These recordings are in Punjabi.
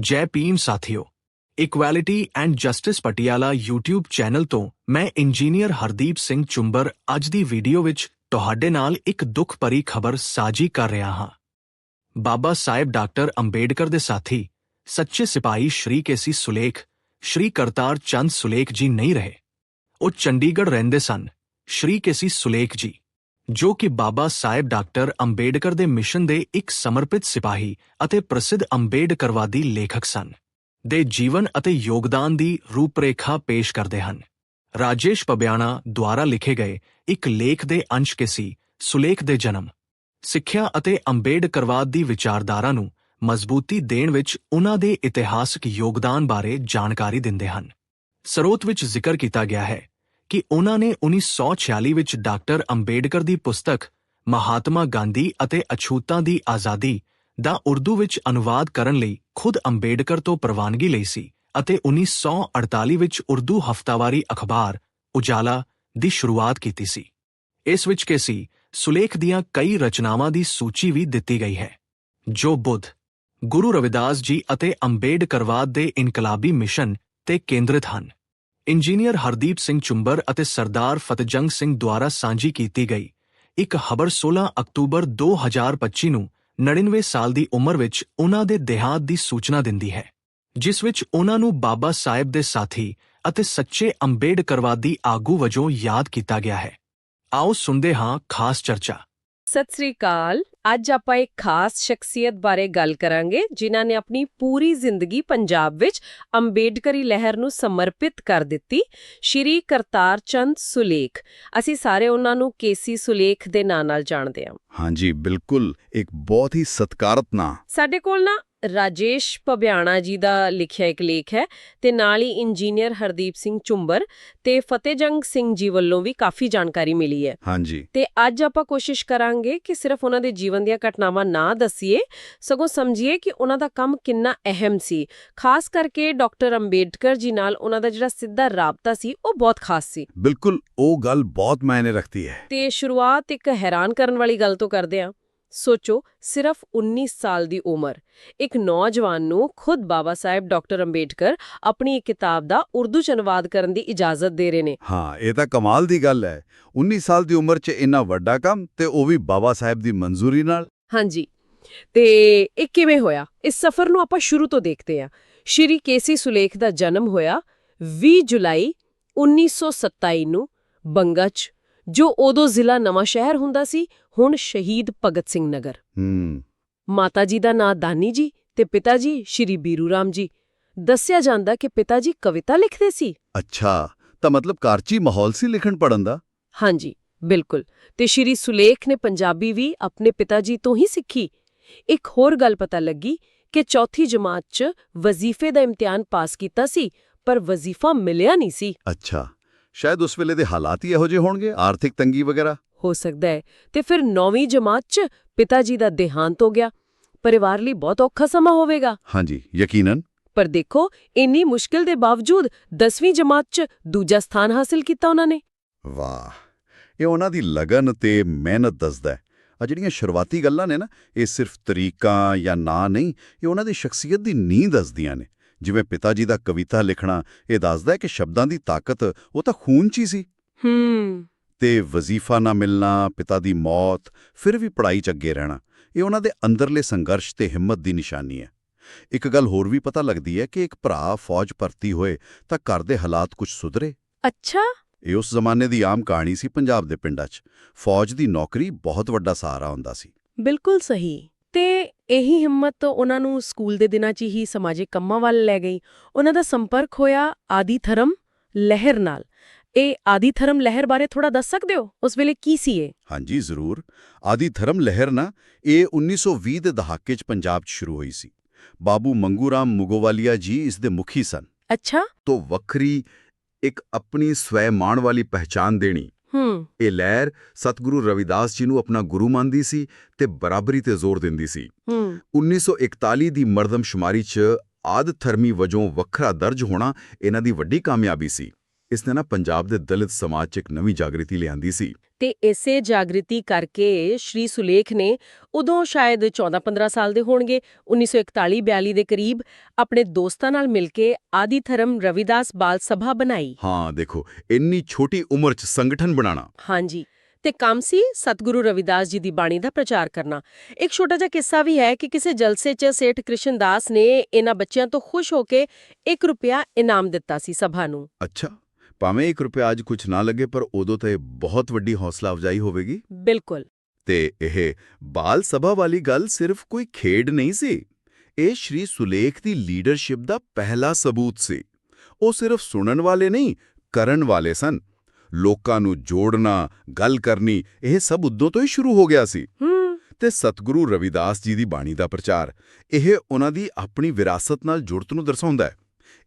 ਜੈ ਭੀਮ ਸਾਥੀਓ, equality and justice Patiala YouTube channel ਤੋਂ ਮੈਂ ਇੰਜੀਨੀਅਰ ਹਰਦੀਪ ਸਿੰਘ ਚੁੰਬਰ ਅੱਜ ਦੀ ਵੀਡੀਓ ਵਿੱਚ ਤੁਹਾਡੇ ਨਾਲ ਇੱਕ ਦੁੱਖ ਭਰੀ ਖਬਰ ਸਾਂਝੀ ਕਰ ਰਿਹਾ ਹਾਂ। ਬਾਬਾ ਸਾਹਿਬ ਡਾਕਟਰ ਅੰਬੇਡਕਰ ਦੇ ਸਾਥੀ, ਸੱਚੇ ਸਿਪਾਹੀ ਸ਼੍ਰੀ ਕੇਸੀ ਸੁਲੇਖ, ਸ਼੍ਰੀ ਕਰਤਾਰ ਚੰਦ ਸੁਲੇਖ ਜੀ ਨਹੀਂ ਰਹੇ। ਉਹ ਚੰਡੀਗੜ੍ਹ ਰਹਿੰਦੇ ਸਨ, ਸ਼੍ਰੀ ਕੇਸੀ ਸੁਲੇਖ ਜੀ। ਜੋ ਕਿ ਬਾਬਾ ਸਾਹਿਬ ਡਾਕਟਰ ਅੰਬੇਡਕਰ ਦੇ ਮਿਸ਼ਨ ਦੇ ਇੱਕ ਸਮਰਪਿਤ ਸਿਪਾਹੀ ਅਤੇ ਪ੍ਰਸਿੱਧ ਅੰਬੇਡਕਰਵਾਦੀ ਲੇਖਕ ਸਨ। ਦੇ ਜੀਵਨ ਅਤੇ ਯੋਗਦਾਨ ਦੀ ਰੂਪਰੇਖਾ ਪੇਸ਼ ਕਰਦੇ ਹਨ। ਰਾਜੇਸ਼ ਪਬਿਆਣਾ ਦੁਆਰਾ ਲਿਖੇ ਗਏ ਇੱਕ ਲੇਖ ਦੇ ਅੰਸ਼ ਕੇ ਸੀ, ਸੁਲੇਖ ਦੇ ਜਨਮ। ਸਿੱਖਿਆ ਅਤੇ ਅੰਬੇਡਕਰਵਾਦ ਦੀ ਵਿਚਾਰਧਾਰਾ ਨੂੰ ਮਜ਼ਬੂਤੀ ਦੇਣ ਵਿੱਚ ਉਹਨਾਂ ਦੇ ਇਤਿਹਾਸਕ ਯੋਗਦਾਨ ਬਾਰੇ ਜਾਣਕਾਰੀ ਦਿੰਦੇ ਹਨ। ਸਰੋਤ ਵਿੱਚ ਜ਼ਿਕਰ ਕੀਤਾ ਗਿਆ ਹੈ ਕਿ ਉਨ੍ਹਾਂ ਨੇ 1946 ਵਿੱਚ ਡਾਕਟਰ ਅੰਬੇਡਕਰ ਦੀ ਪੁਸਤਕ ਮਹਾਤਮਾ ਗਾਂਧੀ ਅਤੇ ਅਛੂਤਾਂ ਦੀ ਆਜ਼ਾਦੀ ਦਾ ਉਰਦੂ ਵਿੱਚ ਅਨੁਵਾਦ ਕਰਨ ਲਈ ਖੁਦ ਅੰਬੇਡਕਰ ਤੋਂ ਪ੍ਰਵਾਨਗੀ ਲਈ ਸੀ ਅਤੇ 1948 ਵਿੱਚ ਉਰਦੂ ਹਫ਼ਤਾਵਾਰੀ ਅਖਬਾਰ ਉਜਾਲਾ ਦੀ ਸ਼ੁਰੂਆਤ ਕੀਤੀ ਸੀ। ਇਸ ਵਿੱਚ ਕੇਸੀ ਸੁਲੇਖ ਦੀਆਂ ਕਈ ਰਚਨਾਵਾਂ ਦੀ ਸੂਚੀ ਵੀ ਦਿੱਤੀ ਗਈ ਹੈ। ਜੋ ਬੁੱਧ, ਗੁਰੂ ਰਵਿਦਾਸ ਜੀ ਅਤੇ ਅੰਬੇਡਕਰਵਾਦ ਦੇ ਇਨਕਲਾਬੀ ਮਿਸ਼ਨ ਤੇ ਕੇਂਦਰਿਤ ਹਨ। ਇੰਜੀਨੀਅਰ ਹਰਦੀਪ ਸਿੰਘ ਚੁੰਬਰ ਅਤੇ ਸਰਦਾਰ ਫਤਿਹਜੰਗ ਸਿੰਘ ਦੁਆਰਾ ਸਾਂਝੀ ਕੀਤੀ ਗਈ। ਇੱਕ ਖਬਰ 16 ਅਕਤੂਬਰ 2025 ਨੂੰ 99 ਸਾਲ ਦੀ ਉਮਰ ਵਿੱਚ ਉਨ੍ਹਾਂ ਦੇ ਦੇਹਾਂਤ ਦੀ ਸੂਚਨਾ ਦਿੰਦੀ ਹੈ, ਜਿਸ ਵਿੱਚ ਉਨ੍ਹਾਂ ਨੂੰ ਬਾਬਾ ਸਾਹਿਬ ਦੇ ਸਾਥੀ ਅਤੇ ਸੱਚੇ ਅੰਬੇਡਕਰਵਾਦੀ ਆਗੂ ਵਜੋਂ ਯਾਦ ਕੀਤਾ ਗਿਆ ਹੈ। ਆਓ ਸੁਣਦੇ ਹਾਂ ਖਾਸ ਚਰਚਾ। ਸਤਿ ਸ੍ਰੀ ਅਕਾਲ ਅੱਜ ਆਪਾਂ ਇੱਕ ਖਾਸ ਸ਼ਖਸੀਅਤ ਬਾਰੇ ਗੱਲ ਕਰਾਂਗੇ, ਜਿਨ੍ਹਾਂ ਨੇ ਆਪਣੀ ਪੂਰੀ ਜ਼ਿੰਦਗੀ ਪੰਜਾਬ ਵਿੱਚ ਅੰਬੇਡਕਰੀ ਲਹਿਰ ਨੂੰ ਸਮਰਪਿਤ ਕਰ ਦਿੱਤੀ, ਸ਼੍ਰੀ ਕਰਤਾਰ ਚੰਦ ਸੁਲੇਖ। ਅਸੀਂ ਸਾਰੇ ਉਹਨਾਂ ਨੂੰ ਕੇਸੀ ਸੁਲੇਖ ਦੇ ਨਾਂ ਨਾਲ ਜਾਣਦੇ ਹਾਂ। ਹਾਂਜੀ ਬਿਲਕੁਲ। ਇੱਕ ਬਹੁਤ ਹੀ ਸਤਿਕਾਰਤ ਨਾਂ। ਸਾਡੇ ਕੋਲ ਨਾ ਰਾਜੇਸ਼ ਪਬਿਆਣਾ ਜੀ ਦਾ ਲਿਖਿਆ ਇੱਕ ਲੇਖ ਹੈ ਤੇ ਨਾਲ ਹੀ ਇੰਜੀਨੀਅਰ ਹਰਦੀਪ ਸਿੰਘ ਚੁੰਬਰ ਤੇ ਫਤਿਹਜੰਗ ਸਿੰਘ ਜੀ ਵੱਲੋਂ ਵੀ ਕਾਫੀ ਜਾਣਕਾਰੀ ਮਿਲੀ ਹੈ। ਹਾਂਜੀ। ਤੇ ਅੱਜ ਆਪਾਂ ਕੋਸ਼ਿਸ਼ ਕਰਾਂਗੇ ਕਿ ਸਿਰਫ ਉਹਨਾਂ ਦੇ ਜੀਵਨ ਦੀਆਂ ਘਟਨਾਵਾਂ ਨਾ ਦਸੀਏ ਸਗੋਂ ਸਮਝੀਏ ਕਿ ਉਹਨਾਂ ਦਾ ਕੰਮ ਕਿੰਨਾ ਅਹਿਮ ਸੀ। ਖਾਸ ਕਰਕੇ ਡਾਕਟਰ ਅੰਬੇਡਕਰ ਜੀ ਨਾਲ ਉਹਨਾਂ ਦਾ ਜਿਹੜਾ ਸਿੱਧਾ ਰਾਬਤਾ ਸੀ ਉਹ ਬਹੁਤ ਖਾਸ ਸੀ। ਬਿਲਕੁਲ ਉਹ ਗੱਲ ਬਹੁਤ ਮਾਇਨੇ ਰੱਖਦੀ ਹੈ। ਤੇ ਸ਼ੁਰੂਆਤ ਇੱਕ ਹੈਰਾਨ ਕਰਨ ਵਾਲੀ ਗੱਲ ਤੋਂ ਕਰਦੇ ਹਾਂ। ਸੋਚੋ ਸਿਰਫ 19 ਸਾਲ ਦੀ ਉਮਰ। ਇੱਕ ਨੌਜਵਾਨ ਨੂੰ ਖੁਦ ਬਾਬਾ ਸਾਹਿਬ ਡਾਕਟਰ ਅੰਬੇਡਕਰ ਆਪਣੀ ਕਿਤਾਬ ਦਾ ਉਰਦੂ ਚ ਅਨੁਵਾਦ ਕਰਨ ਦੀ ਇਜਾਜ਼ਤ ਦੇ ਰਹੇ ਨੇ। ਹਾਂ ਇਹ ਤਾਂ ਕਮਾਲ ਦੀ ਗੱਲ ਹੈ। 19 ਸਾਲ ਦੀ ਉਮਰ 'ਚ ਇੰਨਾ ਵੱਡਾ ਕੰਮ ਤੇ ਉਹ ਵੀ ਬਾਬਾ ਸਾਹਿਬ ਦੀ ਮਨਜ਼ੂਰੀ ਨਾਲ। ਹਾਂਜੀ। ਤੇ ਇਹ ਕਿਵੇਂ ਹੋਇਆ? ਇਸ ਸਫ਼ਰ ਨੂੰ ਆਪਾਂ ਸ਼ੁਰੂ ਤੋਂ ਦੇਖਦੇ ਹਾਂ। ਸ਼੍ਰੀ ਕੇਸੀ ਸੁਲੇਖ ਦਾ ਜਨਮ ਹੋਇਆ 20 ਜੁਲਾਈ 1927 ਨੂੰ ਬੰਗਾ 'ਚ ਜੋ ਉਦੋਂ ਜ਼ਿਲ੍ਹਾ ਨਵਾਂ ਸ਼ਹਿਰ ਹੁੰਦਾ ਸੀ ਹੁਣ ਸ਼ਹੀਦ ਭਗਤ ਸਿੰਘ ਨਗਰ। ਹੂੰ। ਮਾਤਾ ਜੀ ਦਾ ਨਾਂ ਦਾਨੀ ਜੀ ਤੇ ਪਿਤਾ ਜੀ ਸ਼੍ਰੀ ਬੀਰੂ ਰਾਮ ਜੀ। ਦੱਸਿਆ ਜਾਂਦਾ ਕਿ ਪਿਤਾ ਜੀ ਕਵਿਤਾ ਲਿਖਦੇ ਸੀ। ਅੱਛਾ ਤਾਂ ਮਤਲਬ ਕਾਰਚੀ ਮਾਹੌਲ ਸੀ ਲਿਖਣ ਪੜਨ ਦਾ? ਹਾਂਜੀ ਬਿਲਕੁਲ। ਤੇ ਸ਼੍ਰੀ ਸੁਲੇਖ ਨੇ ਪੰਜਾਬੀ ਵੀ ਆਪਣੇ ਪਿਤਾ ਜੀ ਤੋਂ ਹੀ ਸਿੱਖੀ। ਇੱਕ ਹੋਰ ਗੱਲ ਪਤਾ ਲੱਗੀ ਕਿ ਚੌਥੀ ਜਮਾਤ 'ਚ ਵਜ਼ੀਫੇ ਦਾ ਇਮਤਿਹਾਨ ਪਾਸ ਕੀਤਾ ਸੀ ਪਰ ਵਜ਼ੀਫਾ ਮਿਲਿਆ ਨਹੀਂ ਸੀ। ਅੱਛਾ। ਸ਼ਾਇਦ ਉਸ ਵੇਲੇ ਦੇ ਹਾਲਾਤ ਹੀ ਇਹੋ ਜਿਹੇ ਹੋਣਗੇ ਆਰਥਿਕ ਤੰਗੀ ਵਗੈਰਾ? ਹੋ ਸਕਦਾ ਹੈ। ਤੇ ਫਿਰ 9ਵੀਂ ਜਮਾਤ 'ਚ ਪਿਤਾ ਜੀ ਦਾ ਦੇਹਾਂਤ ਹੋ ਗਿਆ। ਪਰਿਵਾਰ ਲਈ ਬਹੁਤ ਔਖਾ ਸਮਾਂ ਹੋਵੇਗਾ। ਹਾਂਜੀ ਯਕੀਨਨ? ਪਰ ਦੇਖੋ ਇੰਨੀ ਮੁਸ਼ਕਿਲ ਦੇ ਬਾਵਜੂਦ 10ਵੀਂ ਜਮਾਤ 'ਚ ਦੂਜਾ ਸਥਾਨ ਹਾਸਿਲ ਕੀਤਾ ਉਹਨਾਂ ਨੇ। ਵਾਹ! ਇਹ ਉਹਨਾਂ ਦੀ ਲਗਨ ਤੇ ਮਿਹਨਤ ਦੱਸਦਾ ਹੈ। ਆ ਜਿਹੜੀਆਂ ਸ਼ੁਰੂਆਤੀ ਗੱਲਾਂ ਨੇ ਨਾ ਇਹ ਸਿਰਫ ਤਰੀਕਾਂ ਜਾਂ ਨਾਂ ਨਹੀਂ ਇਹ ਉਹਨਾਂ ਦੀ ਸ਼ਖਸੀਅਤ ਦੀ ਨੀਂਹ ਦੱਸਦੀਆਂ ਨੇ। ਜਿਵੇਂ ਪਿਤਾ ਜੀ ਦਾ ਕਵਿਤਾ ਲਿਖਣਾ ਇਹ ਦੱਸਦਾ ਹੈ ਕਿ ਸ਼ਬਦਾਂ ਦੀ ਤਾਕਤ ਉਹ ਤਾਂ ਖੂਨ 'ਚ ਹੀ ਸੀ। ਹੂੰ। ਤੇ ਵਜ਼ੀਫਾ ਨਾ ਮਿਲਣਾ ਪਿਤਾ ਦੀ ਮੌਤ ਫਿਰ ਵੀ ਪੜ੍ਹਾਈ 'ਚ ਅੱਗੇ ਰਹਿਣਾ ਇਹ ਉਹਨਾਂ ਦੇ ਅੰਦਰਲੇ ਸੰਘਰਸ਼ ਤੇ ਹਿੰਮਤ ਦੀ ਨਿਸ਼ਾਨੀ ਹੈ। ਇੱਕ ਗੱਲ ਹੋਰ ਵੀ ਪਤਾ ਲੱਗਦੀ ਹੈ ਕਿ ਇੱਕ ਭਰਾ ਫੌਜ ਭਰਤੀ ਹੋਏ ਤਾਂ ਘਰ ਦੇ ਹਾਲਾਤ ਕੁਝ ਸੁਧਰੇ। ਅੱਛਾ। ਇਹ ਉਸ ਜ਼ਮਾਨੇ ਦੀ ਆਮ ਕਹਾਣੀ ਸੀ ਪੰਜਾਬ ਦੇ ਪਿੰਡਾਂ 'ਚ। ਫੌਜ ਦੀ ਨੌਕਰੀ ਬਹੁਤ ਵੱਡਾ ਸਹਾਰਾ ਹੁੰਦਾ ਸੀ। ਬਿਲਕੁਲ ਸਹੀ। ਇਹੀ ਹਿੰਮਤ ਉਹਨਾਂ ਨੂੰ ਸਕੂਲ ਦੇ ਦਿਨਾਂ 'ਚ ਹੀ ਸਮਾਜਿਕ ਕੰਮਾਂ ਵੱਲ ਲੈ ਗਈ। ਉਹਨਾਂ ਦਾ ਸੰਪਰਕ ਹੋਇਆ ਆਦੀ ਧਰਮ ਲਹਿਰ ਨਾਲ। ਇਹ ਆਦੀ ਧਰਮ ਲਹਿਰ ਬਾਰੇ ਥੋੜਾ ਦੱਸ ਸਕਦੇ ਹੋ? ਉਸ ਵੇਲੇ ਕੀ ਸੀ ਇਹ? ਹਾਂਜੀ ਜ਼ਰੂਰ। ਆਦੀ ਧਰਮ ਲਹਿਰ ਨਾ ਇਹ 1920 ਦੇ ਦਹਾਕੇ 'ਚ ਪੰਜਾਬ 'ਚ ਸ਼ੁਰੂ ਹੋਈ ਸੀ। ਬਾਬੂ ਮੰਗੂਰਾਮ ਮੁਗੋਵਾਲੀਆ ਜੀ ਇਸ ਦੇ ਮੁਖੀ ਸਨ। ਅੱਛਾ। ਤੋਂ ਵੱਖਰੀ ਇੱਕ ਆਪਣੀ ਸਵੈ ਮਾਣ ਵਾਲੀ ਪਹਿਚਾਨ ਦੇਣੀ ਹੂੰ। ਇਹ ਲਹਿਰ ਸਤਿਗੁਰੂ ਰਵਿਦਾਸ ਜੀ ਨੂੰ ਆਪਣਾ ਗੁਰੂ ਮੰਨਦੀ ਸੀ ਤੇ ਬਰਾਬਰੀ ਤੇ ਜ਼ੋਰ ਦਿੰਦੀ ਸੀ। ਹੂੰ। 1941 ਦੀ ਮਰਦਮਸ਼ੁਮਾਰੀ 'ਚ ਆਦ ਧਰਮੀ ਵਜੋਂ ਵੱਖਰਾ ਦਰਜ ਹੋਣਾ ਇਹਨਾਂ ਦੀ ਵੱਡੀ ਕਾਮਯਾਬੀ ਸੀ। ਇਸ ਨੇ ਨਾ ਪੰਜਾਬ ਦੇ ਦਲਿਤ ਸਮਾਜ 'ਚ ਇੱਕ ਨਵੀਂ ਜਾਗਰਿਤੀ ਲਿਆਂਦੀ ਸੀ। ਤੇ ਇਸੇ ਜਾਗ੍ਰਿਤੀ ਕਰਕੇ ਸ਼੍ਰੀ ਸੁਲੇਖ ਨੇ ਉਦੋਂ ਸ਼ਾਇਦ 14-15 ਸਾਲ ਦੇ ਹੋਣਗੇ 1941-42 ਦੇ ਕਰੀਬ ਆਪਣੇ ਦੋਸਤਾਂ ਨਾਲ ਮਿਲ ਕੇ ਆਦਿ ਧਰਮ ਰਵਿਦਾਸ ਬਾਲ ਸਭਾ ਬਣਾਈ। ਹਾਂ ਦੇਖੋ ਇੰਨੀ ਛੋਟੀ ਉਮਰ 'ਚ ਸੰਗਠਨ ਬਣਾਉਣਾ। ਹਾਂਜੀ ਤੇ ਕੰਮ ਸੀ ਸਤਿਗੁਰੂ ਰਵਿਦਾਸ ਜੀ ਦੀ ਬਾਣੀ ਦਾ ਪ੍ਰਚਾਰ ਕਰਨਾ। ਇੱਕ ਛੋਟਾ ਜਿਹਾ ਕਿੱਸਾ ਵੀ ਹੈ ਕਿ ਕਿਸੇ ਜਲਸੇ 'ਚ ਸੇਠ ਕ੍ਰਿਸ਼ਨਦਾਸ ਨੇ ਇਹਨਾਂ ਬੱਚਿਆਂ ਤੋਂ ਖੁਸ਼ ਹੋ ਕੇ 1 ਰੁਪਿਆ ਇਨਾਮ ਦਿੱਤਾ ਸੀ ਸਭਾ ਨੂੰ। ਅੱਛਾ। ਭਾਵੇਂ 1 ਰੁਪਿਆ ਅੱਜ ਕੁਝ ਨਾ ਲੱਗੇ ਪਰ ਉਦੋਂ ਤਾਂ ਇਹ ਬਹੁਤ ਵੱਡੀ ਹੌਸਲਾ ਅਫਜ਼ਾਈ ਹੋਵੇਗੀ। ਬਿਲਕੁਲ। ਤੇ ਇਹ ਬਾਲ ਸਭਾ ਵਾਲੀ ਗੱਲ ਸਿਰਫ ਕੋਈ ਖੇਡ ਨਹੀਂ ਸੀ। ਇਹ ਸ਼੍ਰੀ ਸੁਲੇਖ ਦੀ ਲੀਡਰਸ਼ਿਪ ਦਾ ਪਹਿਲਾ ਸਬੂਤ ਸੀ। ਉਹ ਸਿਰਫ ਸੁਣਨ ਵਾਲੇ ਨਹੀਂ ਕਰਨ ਵਾਲੇ ਸਨ। ਲੋਕਾਂ ਨੂੰ ਜੋੜਨਾ ਗੱਲ ਕਰਨੀ ਇਹ ਸਭ ਉਦੋਂ ਤੋਂ ਹੀ ਸ਼ੁਰੂ ਹੋ ਗਿਆ ਸੀ। ਤੇ ਸਤਿਗੁਰੂ ਰਵਿਦਾਸ ਜੀ ਦੀ ਬਾਣੀ ਦਾ ਪ੍ਰਚਾਰ ਇਹ ਉਹਨਾਂ ਦੀ ਆਪਣੀ ਵਿਰਾਸਤ ਨਾਲ ਜੁੜਤ ਨੂੰ ਦਰਸਾਉਂਦਾ ਹੈ।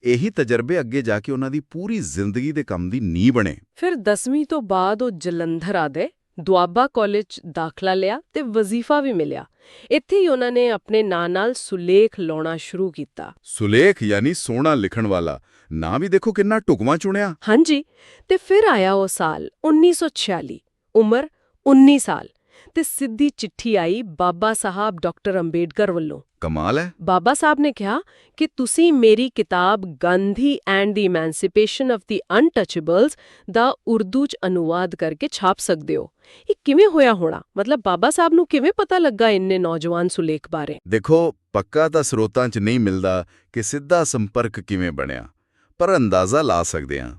ਇਹੀ ਤਜਰਬੇ ਅੱਗੇ ਜਾ ਕੇ ਉਹਨਾਂ ਦੀ ਪੂਰੀ ਜ਼ਿੰਦਗੀ ਦੇ ਕੰਮ ਦੀ ਨੀਂਹ ਬਣੇ। ਫਿਰ 10ਵੀਂ ਤੋਂ ਬਾਅਦ ਉਹ ਜਲੰਧਰ ਆਦੇ ਦੁਆਬਾ ਕਾਲਜ ਦਾਖਲਾ ਲਿਆ ਤੇ ਵਜ਼ੀਫਾ ਵੀ ਮਿਲਿਆ। ਇੱਥੇ ਹੀ ਉਹਨਾਂ ਨੇ ਆਪਣੇ ਨਾਂ ਨਾਲ ਸੁਲੇਖ ਲਾਉਣਾ ਸ਼ੁਰੂ ਕੀਤਾ। ਸੁਲੇਖ ਯਾਨੀ ਸੋਹਣਾ ਲਿਖਣ ਵਾਲਾ ਨਾਂ ਵੀ ਦੇਖੋ ਕਿੰਨਾ ਢੁਕਵਾਂ ਚੁਣਿਆ। ਹਾਂਜੀ ਤੇ ਫਿਰ ਆਇਆ ਉਹ ਸਾਲ 1946 ਉਮਰ 19 ਸਾਲ ਤੇ ਸਿੱਧੀ ਚਿੱਠੀ ਆਈ ਬਾਬਾ ਸਾਹਿਬ ਡਾਕਟਰ ਅੰਬੇਡਕਰ ਵੱਲੋਂ। ਕਮਾਲ ਹੈ। ਬਾਬਾ ਸਾਹਿਬ ਨੇ ਕਿਹਾ ਕਿ ਤੁਸੀਂ ਮੇਰੀ ਕਿਤਾਬ Gandhi and the emancipation of the untouchables ਦਾ ਉਰਦੂ ਚ ਅਨੁਵਾਦ ਕਰਕੇ ਛਾਪ ਸਕਦੇ ਹੋ। ਇਹ ਕਿਵੇਂ ਹੋਇਆ ਹੋਣਾ? ਮਤਲਬ ਬਾਬਾ ਸਾਹਿਬ ਨੂੰ ਕਿਵੇਂ ਪਤਾ ਲੱਗਾ ਇੰਨੇ ਨੌਜਵਾਨ ਸੁਲੇਖ ਬਾਰੇ? ਦੇਖੋ ਪੱਕਾ ਤਾਂ ਸਰੋਤਾਂ 'ਚ ਨਹੀਂ ਮਿਲਦਾ ਕਿ ਸਿੱਧਾ ਸੰਪਰਕ ਕਿਵੇਂ ਬਣਿਆ ਪਰ ਅੰਦਾਜ਼ਾ ਲਾ ਸਕਦੇ ਹਾਂ।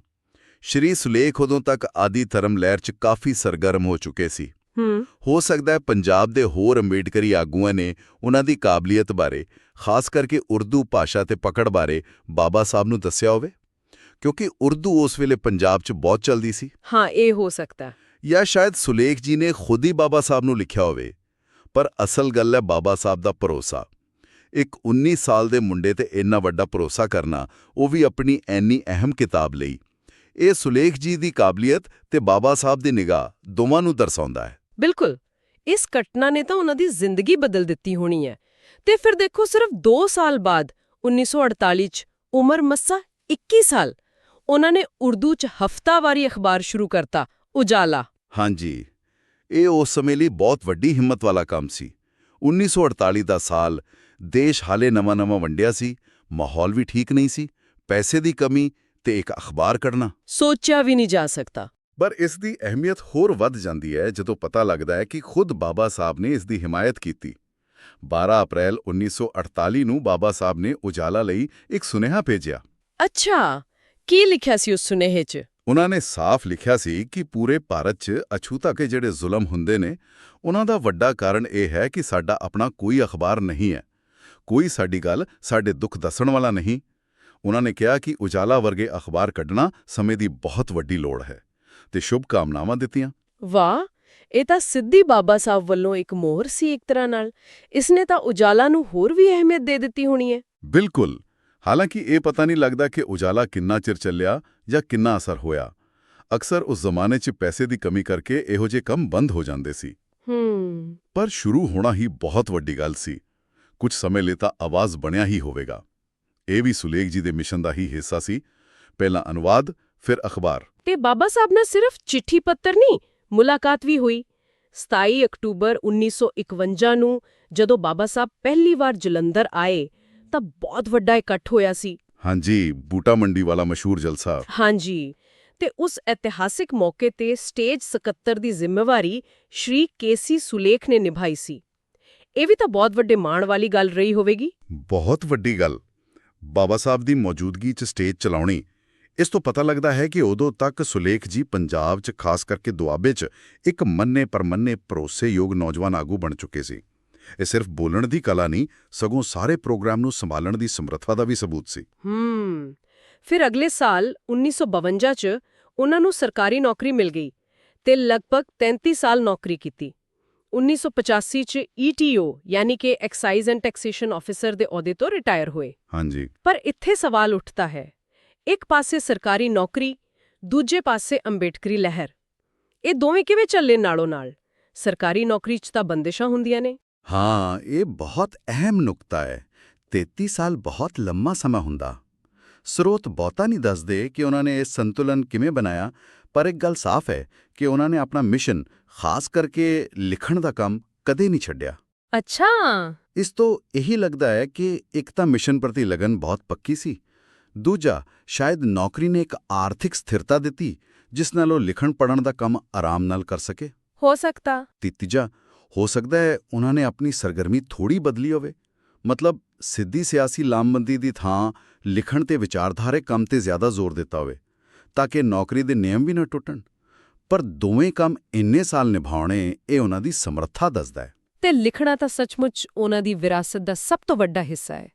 ਸ਼੍ਰੀ ਸੁਲੇਖ ਉਦੋਂ ਤੱਕ ਆਦੀ ਧਰਮ ਲਹਿਰ 'ਚ ਕਾਫੀ ਸਰਗਰਮ ਹੋ ਚੁੱਕੇ ਸੀ। ਹੂੰ। ਸਕਦਾ ਹੈ ਪੰਜਾਬ ਦੇ ਹੋਰ ਅੰਬੇਡਕਰੀ ਆਗੂਆਂ ਨੇ ਉਹਨਾਂ ਦੀ ਕਾਬਲੀਅਤ ਬਾਰੇ ਖਾਸ ਕਰਕੇ ਉਰਦੂ ਭਾਸ਼ਾ ਤੇ ਪਕੜ ਬਾਰੇ ਬਾਬਾ ਸਾਹਿਬ ਨੂੰ ਦੱਸਿਆ ਹੋਵੇ? ਕਿਉਂਕਿ ਉਰਦੂ ਉਸ ਵੇਲੇ ਪੰਜਾਬ 'ਚ ਬਹੁਤ ਚੱਲਦੀ ਸੀ। ਹਾਂ ਇਹ ਹੋ ਸਕਦਾ ਹੈ। ਜਾਂ ਸ਼ਾਇਦ ਸੁਲੇਖ ਜੀ ਨੇ ਖੁਦ ਹੀ ਬਾਬਾ ਸਾਹਿਬ ਨੂੰ ਲਿਖਿਆ ਹੋਵੇ। ਪਰ ਅਸਲ ਗੱਲ ਹੈ ਬਾਬਾ ਸਾਹਿਬ ਦਾ ਭਰੋਸਾ। ਇੱਕ 19 ਸਾਲ ਦੇ ਮੁੰਡੇ ਤੇ ਇੰਨਾ ਵੱਡਾ ਭਰੋਸਾ ਕਰਨਾ ਉਹ ਵੀ ਆਪਣੀ ਐਨੀ ਅਹਿਮ ਕਿਤਾਬ ਲਈ। ਇਹ ਸੁਲੇਖ ਜੀ ਦੀ ਕਾਬਲੀਅਤ ਤੇ ਬਾਬਾ ਸਾਹਿਬ ਦੀ ਨਿਗਾਹ ਦੋਵਾਂ ਨੂੰ ਦਰਸਾਉਂਦਾ ਹੈ। ਬਿਲਕੁਲ। ਇਸ ਘਟਨਾ ਨੇ ਤਾਂ ਉਹਨਾਂ ਦੀ ਜ਼ਿੰਦਗੀ ਬਦਲ ਦਿੱਤੀ ਹੋਣੀ ਹੈ। ਤੇ ਫਿਰ ਦੇਖੋ ਸਿਰਫ 2 ਸਾਲ ਬਾਅਦ 1948 ਚ ਉਮਰ ਮੱਸਾ 21 ਸਾਲ ਉਹਨਾਂ ਨੇ ਉਰਦੂ ਚ ਹਫਤਾਵਾਰੀ ਅਖਬਾਰ ਸ਼ੁਰੂ ਕਰਤਾ ਉਜਾਲਾ। ਹਾਂਜੀ। ਇਹ ਉਸ ਸਮੇਂ ਲਈ ਬਹੁਤ ਵੱਡੀ ਹਿੰਮਤ ਵਾਲਾ ਕੰਮ ਸੀ। 1948 ਦਾ ਸਾਲ ਦੇਸ਼ ਹਾਲੇ ਨਵਾਂ-ਨਵਾਂ ਵੰਡਿਆ ਸੀ ਮਾਹੌਲ ਵੀ ਠੀਕ ਨਹੀਂ ਸੀ ਪੈਸੇ ਦੀ ਕਮੀ ਤੇ ਇੱਕ ਅਖਬਾਰ ਕੱਢਣਾ। ਸੋਚਿਆ ਵੀ ਨਹੀਂ ਜਾ ਸਕਦਾ। ਪਰ ਇਸ ਦੀ ਅਹਿਮੀਅਤ ਹੋਰ ਵੱਧ ਜਾਂਦੀ ਹੈ ਜਦੋਂ ਪਤਾ ਲੱਗਦਾ ਹੈ ਕਿ ਖੁਦ ਬਾਬਾ ਸਾਹਿਬ ਨੇ ਇਸ ਦੀ ਹਿਮਾਇਤ ਕੀਤੀ। 12 ਅਪ੍ਰੈਲ 1948 ਨੂੰ ਬਾਬਾ ਸਾਹਿਬ ਨੇ ਉਜਾਲਾ ਲਈ ਇੱਕ ਸੁਨੇਹਾ ਭੇਜਿਆ। ਅੱਛਾ! ਕੀ ਲਿਖਿਆ ਸੀ ਉਸ ਸੁਨੇਹੇ 'ਚ? ਉਹਨਾਂ ਨੇ ਸਾਫ਼ ਲਿਖਿਆ ਸੀ ਕਿ ਪੂਰੇ ਭਾਰਤ 'ਚ ਅਛੂਤਾ ਕੇ ਜਿਹੜੇ ਜ਼ੁਲਮ ਹੁੰਦੇ ਨੇ ਉਹਨਾਂ ਦਾ ਵੱਡਾ ਕਾਰਨ ਇਹ ਹੈ ਕਿ ਸਾਡਾ ਆਪਣਾ ਕੋਈ ਅਖਬਾਰ ਨਹੀਂ ਹੈ। ਕੋਈ ਸਾਡੀ ਗੱਲ ਸਾਡੇ ਦੁੱਖ ਦੱਸਣ ਵਾਲਾ ਨਹੀਂ। ਉਹਨਾਂ ਨੇ ਕਿਹਾ ਕਿ ਉਜਾਲਾ ਵਰਗੇ ਅਖਬਾਰ ਕੱਢਣਾ ਸਮੇਂ ਦੀ ਬਹੁਤ ਵੱਡੀ ਲੋੜ ਹੈ। ਤੇ ਸ਼ੁਭ ਕਾਮਨਾਵਾਂ ਦਿੱਤੀਆਂ। ਵਾਹ ਇਹ ਤਾਂ ਸਿੱਧੀ ਬਾਬਾ ਸਾਹਿਬ ਵੱਲੋਂ ਇੱਕ ਮੋਹਰ ਸੀ ਇੱਕ ਤਰ੍ਹਾਂ ਨਾਲ। ਇਸਨੇ ਤਾਂ ਉਜਾਲਾ ਨੂੰ ਹੋਰ ਵੀ ਅਹਿਮੀਅਤ ਦੇ ਦਿੱਤੀ ਹੋਣੀ ਹੈ। ਬਿਲਕੁਲ। ਹਾਲਾਂਕਿ ਇਹ ਪਤਾ ਨਹੀਂ ਲੱਗਦਾ ਕਿ ਉਜਾਲਾ ਕਿੰਨਾ ਚਿਰ ਚੱਲਿਆ ਜਾਂ ਕਿੰਨਾ ਅਸਰ ਹੋਇਆ। ਅਕਸਰ ਉਸ ਜ਼ਮਾਨੇ 'ਚ ਪੈਸੇ ਦੀ ਕਮੀ ਕਰਕੇ ਇਹੋ ਜਿਹੇ ਕੰਮ ਬੰਦ ਹੋ ਜਾਂਦੇ ਸੀ। ਹੂੰ। ਪਰ ਸ਼ੁਰੂ ਹੋਣਾ ਹੀ ਬਹੁਤ ਵੱਡੀ ਗੱਲ ਸੀ। ਕੁਝ ਸਮੇਂ ਲਈ ਤਾਂ ਆਵਾਜ਼ ਬਣਿਆ ਹੀ ਹੋਵੇਗਾ। ਇਹ ਵੀ ਸੁਲੇਖ ਜੀ ਦੇ ਮਿਸ਼ਨ ਦਾ ਹੀ ਹਿੱਸਾ ਸੀ। ਪਹਿਲਾਂ ਅਨੁਵਾਦ ਫਿਰ ਅਖਬਾਰ। ਤੇ ਬਾਬਾ ਸਾਹਿਬ ਨਾਲ ਸਿਰਫ ਚਿੱਠੀ ਪੱਤਰ ਨਹੀਂ ਮੁਲਾਕਾਤ ਵੀ ਹੋਈ। 27 ਅਕਤੂਬਰ 1951 ਨੂੰ ਜਦੋਂ ਬਾਬਾ ਸਾਹਿਬ ਪਹਿਲੀ ਵਾਰ ਜਲੰਧਰ ਆਏ ਤਾਂ ਬਹੁਤ ਵੱਡਾ ਇਕੱਠ ਹੋਇਆ ਸੀ। ਹਾਂਜੀ ਬੂਟਾ ਮੰਡੀ ਵਾਲਾ ਮਸ਼ਹੂਰ ਜਲਸਾ। ਹਾਂਜੀ ਤੇ ਉਸ ਇਤਿਹਾਸਿਕ ਮੌਕੇ ਤੇ ਸਟੇਜ ਸਕੱਤਰ ਦੀ ਜ਼ਿੰਮੇਵਾਰੀ ਸ਼੍ਰੀ ਕੇਸੀ ਸੁਲੇਖ ਨੇ ਨਿਭਾਈ ਸੀ। ਇਹ ਵੀ ਤਾਂ ਬਹੁਤ ਵੱਡੇ ਮਾਣ ਵਾਲੀ ਗੱਲ ਰਹੀ ਹੋਵੇਗੀ। ਬਹੁਤ ਵੱਡੀ ਗੱਲ। ਬਾਬਾ ਸਾਹਿਬ ਦੀ ਮੌਜੂਦਗੀ 'ਚ ਸਟੇਜ ਚਲਾਉਣੀ ਇਸ ਤੋਂ ਪਤਾ ਲੱਗਦਾ ਹੈ ਕਿ ਉਦੋਂ ਤੱਕ ਸੁਲੇਖ ਜੀ ਪੰਜਾਬ 'ਚ ਖਾਸ ਕਰਕੇ ਦੁਆਬੇ 'ਚ ਇੱਕ ਮੰਨੇ ਪਰਮੰਨੇ ਭਰੋਸੇਯੋਗ ਨੌਜਵਾਨ ਆਗੂ ਬਣ ਚੁੱਕੇ ਸੀ। ਇਹ ਸਿਰਫ ਬੋਲਣ ਦੀ ਕਲਾ ਨਹੀਂ ਸਗੋਂ ਸਾਰੇ ਪ੍ਰੋਗਰਾਮ ਨੂੰ ਸੰਭਾਲਣ ਦੀ ਸਮਰੱਥਾ ਦਾ ਵੀ ਸਬੂਤ ਸੀ। ਹੂੰ ਫਿਰ ਅਗਲੇ ਸਾਲ 1952 ਚ ਉਹਨਾਂ ਨੂੰ ਸਰਕਾਰੀ ਨੌਕਰੀ ਮਿਲ ਗਈ ਤੇ ਲਗਭਗ 33 ਸਾਲ ਨੌਕਰੀ ਕੀਤੀ। 1985 ਚ ਈਟੀਓ ਯਾਨੀ ਕਿ ਐਕਸਾਈਜ਼ ਐਂਡ ਟੈਕਸੇਸ਼ਨ ਆਫੀਸਰ ਦੇ ਅਹੁਦੇ ਤੋਂ ਰਿਟਾਇਰ ਹੋਏ। ਹਾਂਜੀ। ਪਰ ਇੱਥੇ ਸਵਾਲ ਉੱਠਦਾ ਹੈ ਇੱਕ ਪਾਸੇ ਸਰਕਾਰੀ ਨੌਕਰੀ ਦੂਜੇ ਪਾਸੇ ਅੰਬੇਡਕਰੀ ਲਹਿਰ। ਇਹ ਦੋਵੇਂ ਕਿਵੇਂ ਚੱਲੇ ਨਾਲੋਂ ਨਾਲ? ਸਰਕਾਰੀ ਨੌਕਰੀ 'ਚ ਤਾਂ ਬੰਦਿਸ਼ਾਂ ਹੁੰਦੀਆਂ ਨੇ। ਹਾਂ ਇਹ ਬਹੁਤ ਅਹਿਮ ਨੁਕਤਾ ਹੈ। 33 ਸਾਲ ਬਹੁਤ ਲੰਮਾ ਸਮਾਂ ਹੁੰਦਾ। ਸਰੋਤ ਬਹੁਤਾ ਨਹੀਂ ਦੱਸਦੇ ਕਿ ਉਹਨਾਂ ਨੇ ਇਹ ਸੰਤੁਲਨ ਕਿਵੇਂ ਬਣਾਇਆ ਪਰ ਇੱਕ ਗੱਲ ਸਾਫ਼ ਹੈ ਕਿ ਉਹਨਾਂ ਨੇ ਆਪਣਾ ਮਿਸ਼ਨ ਖਾਸ ਕਰਕੇ ਲਿਖਣ ਦਾ ਕੰਮ ਕਦੇ ਨਹੀਂ ਛੱਡਿਆ। ਅੱਛਾ। ਇਸ ਤੋਂ ਇਹੀ ਲੱਗਦਾ ਹੈ ਕਿ ਇੱਕ ਤਾਂ ਮਿਸ਼ਨ ਪ੍ਰਤੀ ਲਗਨ ਬਹੁਤ ਪੱਕੀ ਸੀ ਦੂਜਾ ਸ਼ਾਇਦ ਨੌਕਰੀ ਨੇ ਇੱਕ ਆਰਥਿਕ ਸਥਿਰਤਾ ਦਿੱਤੀ ਜਿਸ ਨਾਲ ਉਹ ਲਿਖਣ ਪੜਨ ਦਾ ਕੰਮ ਆਰਾਮ ਨਾਲ ਕਰ ਸਕੇ। ਹੋ ਸਕਦਾ ਤੀਜਾ ਹੋ ਸਕਦਾ ਹੈ ਉਹਨਾਂ ਨੇ ਆਪਣੀ ਸਰਗਰਮੀ ਥੋੜੀ ਬਦਲੀ ਹੋਵੇ। ਮਤਲਬ ਸਿੱਧੀ ਸਿਆਸੀ ਲਾਮਬੰਦੀ ਦੀ ਥਾਂ ਲਿਖਣ ਤੇ ਵਿਚਾਰਧਾਰੇ ਕੰਮ ਤੇ ਜ਼ਿਆਦਾ ਜ਼ੋਰ ਦਿੱਤਾ ਹੋਵੇ ਤਾਂ ਕਿ ਨੌਕਰੀ ਦੇ ਨਿਯਮ ਵੀ ਨਾ ਟੁੱਟਣ। ਪਰ ਦੋਵੇਂ ਕੰਮ ਇੰਨੇ ਸਾਲ ਨਿਭਾਉਣੇ ਇਹ ਉਹਨਾਂ ਦੀ ਸਮਰੱਥਾ ਦੱਸਦਾ ਹੈ। ਤੇ ਲਿਖਣਾ ਤਾਂ ਸੱਚਮੁੱਚ ਉਹਨਾਂ ਦੀ ਵਿਰਾਸਤ ਦਾ ਸਭ ਤੋਂ ਵੱਡਾ ਹਿੱਸਾ ਹੈ।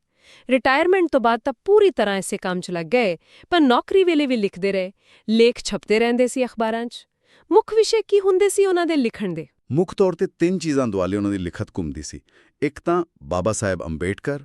ਰਿਟਾਇਰਮੈਂਟ ਤੋਂ ਬਾਅਦ ਤਾਂ ਪੂਰੀ ਤਰ੍ਹਾਂ ਇਸੇ ਕੰਮ 'ਚ ਲੱਗ ਗਏ ਪਰ ਨੌਕਰੀ ਵੇਲੇ ਵੀ ਲਿਖਦੇ ਰਹੇ ਲੇਖ ਛਪਦੇ ਰਹਿੰਦੇ ਸੀ ਅਖਬਾਰਾਂ 'ਚ। ਮੁੱਖ ਵਿਸ਼ੇ ਕੀ ਹੁੰਦੇ ਸੀ ਉਹਨਾਂ ਦੇ ਲਿਖਣ ਦੇ? ਮੁੱਖ ਤੌਰ ਤੇ ਤਿੰਨ ਚੀਜ਼ਾਂ ਦੁਆਲੇ ਉਹਨਾਂ ਦੀ ਲਿਖਤ ਘੁੰਮਦੀ ਸੀ। ਇੱਕ ਤਾਂ ਬਾਬਾ ਸਾਹਿਬ ਅੰਬੇਡਕਰ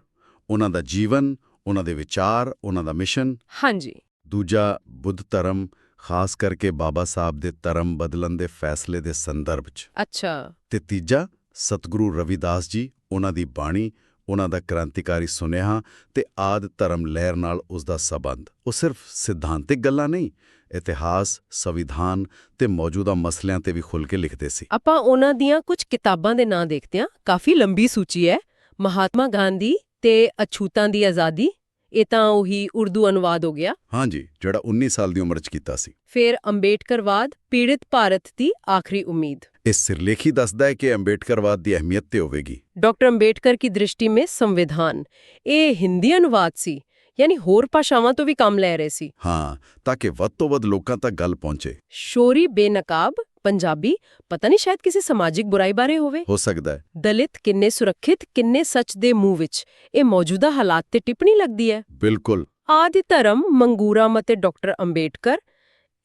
ਉਹਨਾਂ ਦਾ ਜੀਵਨ ਉਹਨਾਂ ਦੇ ਵਿਚਾਰ ਉਹਨਾਂ ਦਾ ਮਿਸ਼ਨ। ਹਾਂਜੀ। ਦੂਜਾ ਬੁੱਧ ਧਰਮ ਖਾਸ ਕਰਕੇ ਬਾਬਾ ਸਾਹਿਬ ਦੇ ਧਰਮ ਬਦਲਣ ਦੇ ਫੈਸਲੇ ਦੇ ਸੰਦਰਭ 'ਚ। ਅੱਛਾ। ਤੇ ਤੀਜਾ ਸਤਿਗੁਰੂ ਰਵਿਦਾਸ ਜੀ ਉਹਨਾਂ ਦੀ ਬਾਣੀ ਉਹਨਾਂ ਦਾ ਕ੍ਰਾਂਤੀਕਾਰੀ ਸੁਨੇਹਾ ਤੇ ਆਦ ਧਰਮ ਲਹਿਰ ਨਾਲ ਉਸ ਦਾ ਸਬੰਧ। ਉਹ ਸਿਰਫ ਸਿਧਾਂਤਿਕ ਗੱਲਾਂ ਨਹੀਂ ਇਤਿਹਾਸ ਸੰਵਿਧਾਨ ਤੇ ਮੌਜੂਦਾ ਮਸਲਿਆਂ ਤੇ ਵੀ ਖੁੱਲ੍ਹ ਕੇ ਲਿਖਦੇ ਸੀ। ਆਪਾਂ ਉਹਨਾਂ ਦੀਆਂ ਕੁਝ ਕਿਤਾਬਾਂ ਦੇ ਨਾਂ ਦੇਖਦੇ ਹਾਂ। ਕਾਫੀ ਲੰਬੀ ਸੂਚੀ ਹੈ। ਮਹਾਤਮਾ ਗਾਂਧੀ ਤੇ ਅਛੂਤਾਂ ਦੀ ਆਜ਼ਾਦੀ ਇਹ ਤਾਂ ਉਹੀ ਉਰਦੂ ਅਨੁਵਾਦ ਹੋ ਗਿਆ। ਹਾਂਜੀ ਜਿਹੜਾ 19 ਸਾਲ ਦੀ ਉਮਰ 'ਚ ਕੀਤਾ ਸੀ। ਫਿਰ ਅੰਬੇਡਕਰਵਾਦ ਪੀੜਿਤ ਭਾਰਤ ਦੀ ਆਖਰੀ ਉਮੀਦ। ਇਸ ਸਿਰਲੇਖੀ ਦੱਸਦਾ ਹੈ ਕਿ ਅੰਬੇਡਕਰਵਾਦ ਦੀ ਅਹਿਮੀਅਤ ਤੇ ਹੋਵੇਗੀ। ਡਾਕਟਰ ਅੰਬੇਡਕਰ ਦੀ ਦ੍ਰਿਸ਼ਟੀ ਵਿੱਚ ਸੰਵਿਧਾਨ। ਇਹ ਹਿੰਦੀ ਅਨੁਵਾਦ ਸੀ ਯਾਨੀ ਹੋਰ ਭਾਸ਼ਾਵਾਂ ਤੋਂ ਵੀ ਕੰਮ ਲੈ ਰਹੇ ਸੀ। ਹਾਂ ਤਾਂ ਕਿ ਵੱਧ ਤੋਂ ਵੱਧ ਲੋਕਾਂ ਤੱਕ ਗੱਲ ਪਹੁੰਚੇ। ਸ਼ੋਰੀ ਬੇਨਕਾਬ ਪੰਜਾਬੀ ਪਤਾ ਨਹੀਂ ਸ਼ਾਇਦ ਕਿਸੇ ਸਮਾਜਿਕ ਬੁਰਾਈ ਬਾਰੇ ਹੋਵੇ। ਹੋ ਸਕਦਾ ਹੈ। ਦਲਿਤ ਕਿੰਨੇ ਸੁਰੱਖਿਤ ਕਿੰਨੇ ਸੱਚ ਦੇ ਮੂੰਹ ਵਿੱਚ ਇਹ ਮੌਜੂਦਾ ਹਾਲਾਤ ਤੇ ਟਿੱਪਣੀ ਲੱਗਦੀ ਹੈ। ਬਿਲਕੁਲ। ਆਦਿ ਧਰਮ ਮੰਗੂਰਾ ਮਤੇ ਡਾਕਟਰ ਅੰਬੇਡਕਰ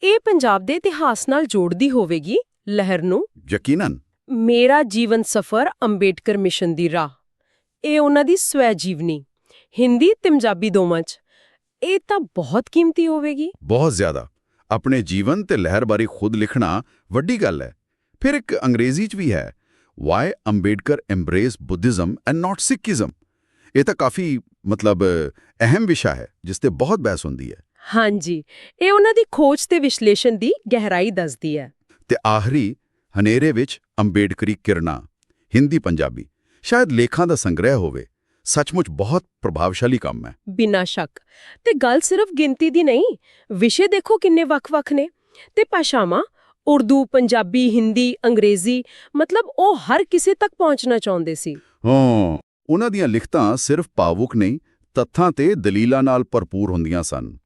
ਇਹ ਪੰਜਾਬ ਦੇ ਇਤਿਹਾਸ ਨਾਲ ਜੋੜਦੀ ਹੋਵੇਗੀ ਲਹਿਰ ਨੂੰ ਯਕੀਨਨ। ਮੇਰਾ ਜੀਵਨ ਸਫਰ ਅੰਬੇਡਕਰ ਮਿਸ਼ਨ ਦੀ ਰਾਹ। ਇਹ ਉਹਨਾਂ ਦੀ ਸਵੈ ਜੀਵਨੀ ਹਿੰਦੀ ਤੇ ਪੰਜਾਬੀ ਦੋਵਾਂ 'ਚ। ਇਹ ਤਾਂ ਬਹੁਤ ਕੀਮਤੀ ਹੋਵੇਗੀ। ਬਹੁਤ ਜ਼ਿਆਦਾ। ਆਪਣੇ ਜੀਵਨ ਤੇ ਲਹਿਰ ਬਾਰੇ ਖੁਦ ਲਿਖਣਾ ਵੱਡੀ ਗੱਲ ਹੈ। ਫਿਰ ਇੱਕ ਅੰਗਰੇਜ਼ੀ 'ਚ ਵੀ ਹੈ। Why Ambedkar embrace Buddhism and not Sikhism ਇਹ ਤਾਂ ਕਾਫੀ ਮਤਲਬ ਅਹਿਮ ਵਿਸ਼ਾ ਹੈ ਜਿਸ ਤੇ ਬਹੁਤ ਬਹਿਸ ਹੁੰਦੀ ਹੈ। ਹਾਂਜੀ। ਇਹ ਉਹਨਾਂ ਦੀ ਖੋਜ ਤੇ ਵਿਸ਼ਲੇਸ਼ਣ ਦੀ ਗਹਿਰਾਈ ਦੱਸਦੀ ਹੈ। ਤੇ ਆਖਰੀ ਹਨੇਰੇ ਵਿੱਚ ਅੰਬੇਡਕਰੀ ਕਿਰਨਾ ਹਿੰਦੀ ਪੰਜਾਬੀ। ਸ਼ਾਇਦ ਲੇਖਾਂ ਦਾ ਸੰਗ੍ਰਹਿ ਹੋਵੇ। ਸੱਚਮੁੱਚ ਬਹੁਤ ਪ੍ਰਭਾਵਸ਼ਾਲੀ ਕੰਮ ਹੈ। ਬਿਨਾਂ ਸ਼ੱਕ। ਤੇ ਗੱਲ ਸਿਰਫ ਗਿਣਤੀ ਦੀ ਨਹੀਂ ਵਿਸ਼ੇ ਦੇਖੋ ਕਿੰਨੇ ਵੱਖ-ਵੱਖ ਨੇ। ਤੇ ਭਾਸ਼ਾਵਾਂ ਉਰਦੂ ਪੰਜਾਬੀ ਹਿੰਦੀ ਅੰਗਰੇਜ਼ੀ ਮਤਲਬ ਉਹ ਹਰ ਕਿਸੇ ਤੱਕ ਪਹੁੰਚਣਾ ਚਾਹੁੰਦੇ ਸੀ। ਹਾਂ ਉਹਨਾਂ ਦੀਆਂ ਲਿਖਤਾਂ ਸਿਰਫ ਭਾਵੁਕ ਨਹੀਂ ਤੱਥਾਂ ਤੇ ਦਲੀਲਾਂ ਨਾਲ ਭਰਪੂਰ ਹੁੰਦੀਆਂ ਸਨ।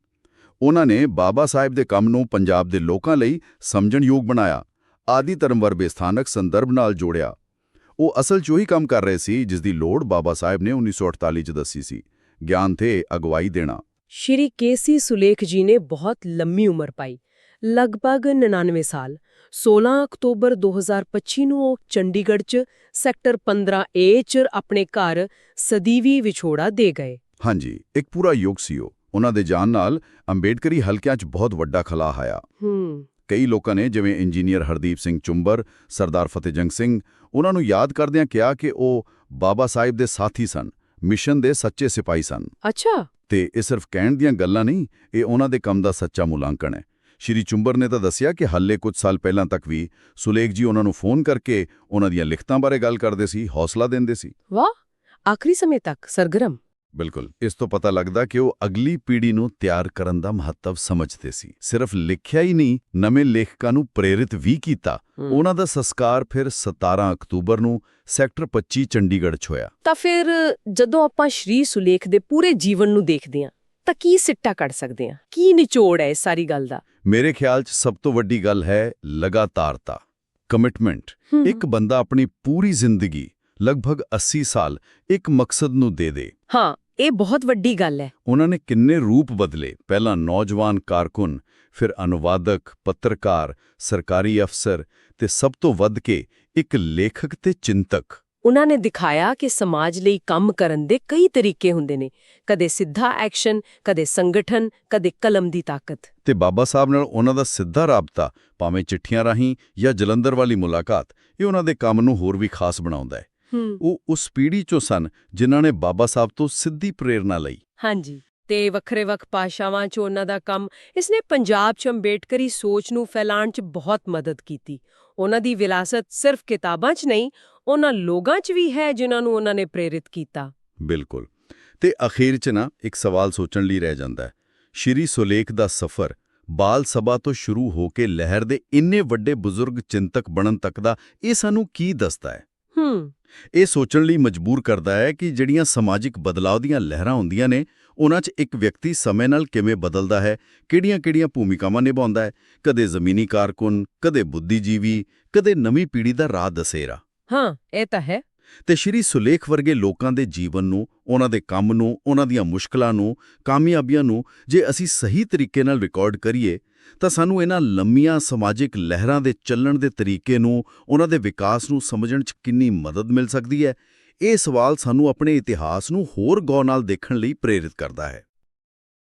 ਉਹਨਾਂ ਨੇ ਬਾਬਾ ਸਾਹਿਬ ਦੇ ਕੰਮ ਨੂੰ ਪੰਜਾਬ ਦੇ ਲੋਕਾਂ ਲਈ ਸਮਝਣਯੋਗ ਬਣਾਇਆ ਆਦੀ ਧਰਮ ਵਰਬੇ ਸਥਾਨਕ ਸੰਦਰਭ ਨਾਲ ਜੋੜਿਆ। ਉਹ ਅਸਲ 'ਚ ਉਹੀ ਕੰਮ ਕਰ ਰਹੇ ਸੀ ਜਿਸ ਦੀ ਲੋੜ ਬਾਬਾ ਸਾਹਿਬ ਨੇ 1948 'ਚ ਦੱਸੀ ਸੀ ਗਿਆਨ ਤੇ ਅਗਵਾਈ ਦੇਣਾ। ਸ਼੍ਰੀ ਕੇਸੀ ਸੁਲੇਖ ਜੀ ਨੇ ਬਹੁਤ ਲੰਮੀ ਉਮਰ ਪਾਈ ਲਗਭਗ 99 ਸਾਲ। 16 ਅਕਤੂਬਰ 2025 ਨੂੰ ਉਹ ਚੰਡੀਗੜ੍ਹ 'ਚ ਸੈਕਟਰ 15 ਏ 'ਚ ਆਪਣੇ ਘਰ ਸਦੀਵੀ ਵਿਛੋੜਾ ਦੇ ਗਏ। ਹਾਂਜੀ ਇੱਕ ਪੂਰਾ ਯੁੱਗ ਸੀ ਉਹ। ਉਹਨਾਂ ਦੇ ਜਾਣ ਨਾਲ ਅੰਬੇਡਕਰੀ ਹਲਕਿਆਂ 'ਚ ਬਹੁਤ ਵੱਡਾ ਖਲਾਅ ਆਇਆ। ਹੂੰ। ਕਈ ਲੋਕਾਂ ਨੇ ਜਿਵੇਂ ਇੰਜੀਨੀਅਰ ਹਰਦੀਪ ਸਿੰਘ ਚੁੰਬਰ ਸਰਦਾਰ ਫਤਿਹਜੰਗ ਸਿੰਘ ਉਹਨਾਂ ਨੂੰ ਯਾਦ ਕਰਦਿਆਂ ਕਿਹਾ ਕਿ ਉਹ ਬਾਬਾ ਸਾਹਿਬ ਦੇ ਸਾਥੀ ਸਨ ਮਿਸ਼ਨ ਦੇ ਸੱਚੇ ਸਿਪਾਹੀ ਸਨ। ਅੱਛਾ। ਤੇ ਇਹ ਸਿਰਫ ਕਹਿਣ ਦੀਆਂ ਗੱਲਾਂ ਨਹੀਂ ਇਹ ਉਹਨਾਂ ਦੇ ਕੰਮ ਦਾ ਸੱਚਾ ਮੁਲਾਂਕਣ ਹੈ। ਸ਼੍ਰੀ ਚੁੰਬਰ ਨੇ ਤਾਂ ਦੱਸਿਆ ਕਿ ਹੱਲੇ ਕੁਝ ਸਾਲ ਪਹਿਲਾਂ ਤੱਕ ਵੀ ਸੁਲੇਖ ਜੀ ਉਹਨਾਂ ਨੂੰ ਫੋਨ ਕਰਕੇ ਉਹਨਾਂ ਦੀਆਂ ਲਿਖਤਾਂ ਬਾਰੇ ਗੱਲ ਕਰਦੇ ਸੀ ਹੌਸਲਾ ਦਿੰਦੇ ਸੀ। ਵਾਹ! ਆਖਰੀ ਸਮੇਂ ਤੱਕ ਸਰਗਰਮ। ਬਿਲਕੁਲ। ਇਸ ਤੋਂ ਪਤਾ ਲੱਗਦਾ ਕਿ ਉਹ ਅਗਲੀ ਪੀੜ੍ਹੀ ਨੂੰ ਤਿਆਰ ਕਰਨ ਦਾ ਮਹੱਤਵ ਸਮਝਦੇ ਸੀ। ਸਿਰਫ ਲਿਖਿਆ ਹੀ ਨਹੀਂ ਨਵੇਂ ਲੇਖਕਾਂ ਨੂੰ ਪ੍ਰੇਰਿਤ ਵੀ ਕੀਤਾ। ਉਹਨਾਂ ਦਾ ਸੰਸਕਾਰ ਫਿਰ 17 ਅਕਤੂਬਰ ਨੂੰ ਸੈਕਟਰ 25 ਚੰਡੀਗੜ੍ਹ 'ਚ ਹੋਇਆ। ਤਾਂ ਫਿਰ ਜਦੋਂ ਆਪਾਂ ਸ਼੍ਰੀ ਸੁਲੇਖ ਦੇ ਪੂਰੇ ਜੀਵਨ ਨੂੰ ਦੇਖਦੇ ਹਾਂ ਤਾਂ ਕੀ ਸਿੱਟਾ ਕੱਢ ਸਕਦੇ ਹਾਂ? ਕੀ ਨਿਚੋੜ ਹੈ ਇਸ ਸਾਰੀ ਗੱਲ ਦਾ? ਮੇਰੇ ਖਿਆਲ 'ਚ ਸਭ ਤੋਂ ਵੱਡੀ ਗੱਲ ਹੈ ਲਗਾਤਾਰਤਾ ਕਮਿਟਮੈਂਟ ਇੱਕ ਬੰਦਾ ਆਪਣੀ ਪੂਰੀ ਜ਼ਿੰਦਗੀ ਲਗਭਗ 80 ਸਾਲ ਇੱਕ ਮਕਸਦ ਨੂੰ ਦੇ ਦੇ। ਹਾਂ। ਇਹ ਬਹੁਤ ਵੱਡੀ ਗੱਲ ਹੈ। ਉਹਨਾਂ ਨੇ ਕਿੰਨੇ ਰੂਪ ਬਦਲੇ। ਪਹਿਲਾਂ ਨੌਜਵਾਨ ਕਾਰਕੁਨ ਫਿਰ ਅਨੁਵਾਦਕ ਪੱਤਰਕਾਰ ਸਰਕਾਰੀ ਅਫਸਰ ਤੇ ਸਭ ਤੋਂ ਵੱਧ ਕੇ ਇੱਕ ਲੇਖਕ ਤੇ ਚਿੰਤਕ। ਉਹਨਾਂ ਨੇ ਦਿਖਾਇਆ ਕਿ ਸਮਾਜ ਲਈ ਕੰਮ ਕਰਨ ਦੇ ਕਈ ਤਰੀਕੇ ਹੁੰਦੇ ਨੇ। ਕਦੇ ਸਿੱਧਾ ਐਕਸ਼ਨ ਕਦੇ ਸੰਗਠਨ ਕਦੇ ਕਲਮ ਦੀ ਤਾਕਤ। ਤੇ ਬਾਬਾ ਸਾਹਿਬ ਨਾਲ ਉਹਨਾਂ ਦਾ ਸਿੱਧਾ ਰਾਬਤਾ ਭਾਵੇਂ ਚਿੱਠੀਆਂ ਰਾਹੀਂ ਜਾਂ ਜਲੰਧਰ ਵਾਲੀ ਮੁਲਾਕਾਤ ਇਹ ਉਹਨਾਂ ਦੇ ਕੰਮ ਨੂੰ ਹੋਰ ਵੀ ਖਾਸ ਬਣਾਉਂਦਾ ਹੈ। ਉਹ ਉਸ ਪੀੜ੍ਹੀ ਚੋਂ ਸਨ ਜਿਨ੍ਹਾਂ ਨੇ ਬਾਬਾ ਸਾਹਿਬ ਤੋਂ ਸਿੱਧੀ ਪ੍ਰੇਰਣਾ ਲਈ। ਹਾਂਜੀ। ਤੇ ਵੱਖਰੇ ਵੱਖ ਭਾਸ਼ਾਵਾਂ 'ਚ ਉਹਨਾਂ ਦਾ ਕੰਮ ਇਸਨੇ ਪੰਜਾਬ 'ਚ ਅੰਬੇਡਕਰੀ ਸੋਚ ਨੂੰ ਫੈਲਾਉਣ 'ਚ ਬਹੁਤ ਮਦਦ ਕੀਤੀ। ਉਹਨਾਂ ਦੀ ਵਿਰਾਸਤ ਸਿਰਫ ਕਿਤਾਬਾਂ 'ਚ ਨਹੀਂ ਉਹਨਾਂ ਲੋਕਾਂ 'ਚ ਵੀ ਹੈ ਜਿਨ੍ਹਾਂ ਨੂੰ ਉਹਨਾਂ ਨੇ ਪ੍ਰੇਰਿਤ ਕੀਤਾ। ਬਿਲਕੁਲ। ਤੇ ਅਖੀਰ 'ਚ ਨਾ ਇੱਕ ਸਵਾਲ ਸੋਚਣ ਲਈ ਰਹਿ ਜਾਂਦਾ ਹੈ। ਸ਼੍ਰੀ ਸੁਲੇਖ ਦਾ ਸਫ਼ਰ ਬਾਲ ਸਭਾ ਤੋਂ ਸ਼ੁਰੂ ਹੋ ਕੇ ਲਹਿਰ ਦੇ ਇੰਨੇ ਵੱਡੇ ਬਜ਼ੁਰਗ ਚਿੰਤਕ ਬਣਨ ਤੱਕ ਦਾ ਇਹ ਸਾਨੂੰ ਕੀ ਦੱਸਦਾ ਹੈ? ਹੂੰ। ਇਹ ਸੋਚਣ ਲਈ ਮਜਬੂਰ ਕਰਦਾ ਹੈ ਕਿ ਜਿਹੜੀਆਂ ਸਮਾਜਿਕ ਬਦਲਾਅ ਦੀਆਂ ਲਹਿਰਾਂ ਹੁੰਦੀਆਂ ਨੇ ਉਹਨਾਂ 'ਚ ਇੱਕ ਵਿਅਕਤੀ ਸਮੇਂ ਨਾਲ ਕਿਵੇਂ ਬਦਲਦਾ ਹੈ ਕਿਹੜੀਆਂ-ਕਿਹੜੀਆਂ ਭੂਮਿਕਾਵਾਂ ਨਿਭਾਉਂਦਾ ਹੈ ਕਦੇ ਜ਼ਮੀਨੀ ਕਾਰਕੁਨ ਕਦੇ ਬੁੱਧੀਜੀਵੀ ਕਦੇ ਨਵੀਂ ਪੀੜ੍ਹੀ ਦਾ ਰਾਹ ਦਸੇਰਾ। ਹਾਂ ਇਹ ਤਾਂ ਹੈ। ਤੇ ਸ਼੍ਰੀ ਸੁਲੇਖ ਵਰਗੇ ਲੋਕਾਂ ਦੇ ਜੀਵਨ ਨੂੰ ਉਹਨਾਂ ਦੇ ਕੰਮ ਨੂੰ ਉਹਨਾਂ ਦੀਆਂ ਮੁਸ਼ਕਲਾਂ ਨੂੰ ਕਾਮਯਾਬੀਆਂ ਨੂੰ ਜੇ ਅਸੀਂ ਸਹੀ ਤਰੀਕੇ ਨਾਲ ਰਿਕਾਰਡ ਕਰੀਏ ਤਾਂ ਸਾਨੂੰ ਇਹਨਾਂ ਲੰਮੀਆਂ ਸਮਾਜਿਕ ਲਹਿਰਾਂ ਦੇ ਚੱਲਣ ਦੇ ਤਰੀਕੇ ਨੂੰ, ਉਹਨਾਂ ਦੇ ਵਿਕਾਸ ਨੂੰ ਸਮਝਣ 'ਚ ਕਿੰਨੀ ਮਦਦ ਮਿਲ ਸਕਦੀ ਹੈ, ਇਹ ਸਵਾਲ ਸਾਨੂੰ ਆਪਣੇ ਇਤਿਹਾਸ ਨੂੰ ਹੋਰ ਗੌਰ ਨਾਲ ਦੇਖਣ ਲਈ ਪ੍ਰੇਰਿਤ ਕਰਦਾ ਹੈ।